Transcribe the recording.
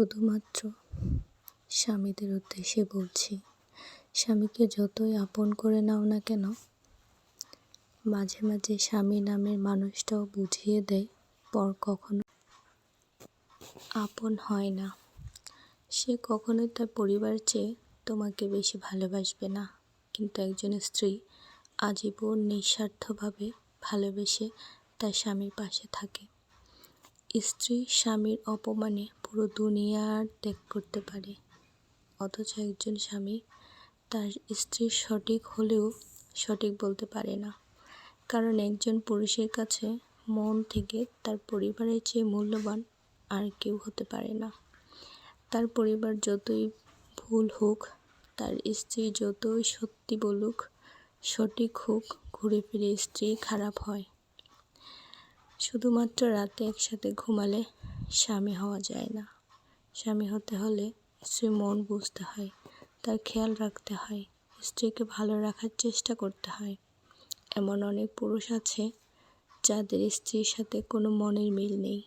শুধুমাত্র স্বামীদের উদ্দেশ্যে বলছি, স্বামীকে যতই আপন করে নাও না কেন, মাঝে মাঝে স্বামী নামের মানুষটাও বুঝিয়ে দেয়, পর কখনো আপন হয় না। সে কখনোই তার পরিবার চেয়ে তোমাকে বেশি ভালোবাসবে না। কিন্তু একজন স্ত্রী আজীবন নিঃস্বার্থভাবে ভালোবেসে তার স্বামীর পাশে থাকে। স্ত্রী স্বামীর অপমানে পুরো দুনিয়ার ত্যাগ করতে পারে। অথচ একজন স্বামী তার স্ত্রীর সঠিক হলেও সঠিক বলতে পারে না। কারণ একজন পুরুষের কাছে মন থেকে তার পরিবারের চেয়ে মূল্যবান আর কেউ হতে পারে না। তার পরিবার যতই ভুল হোক, তার স্ত্রী যতই সত্যি বলুক, সঠিক হোক, ঘুরে ফিরে স্ত্রী খারাপ হয়। শুধুমাত্র রাতে একসাথে ঘুমালে স্বামী হওয়া যায় না। স্বামী হতে হলে স্ত্রীর মন বুঝতে হয়, তার খেয়াল রাখতে হয়, স্ত্রীকে ভালো রাখার চেষ্টা করতে হয়। এমন অনেক পুরুষ আছে যাদের স্ত্রীর সাথে কোনো মনের মিল নেই।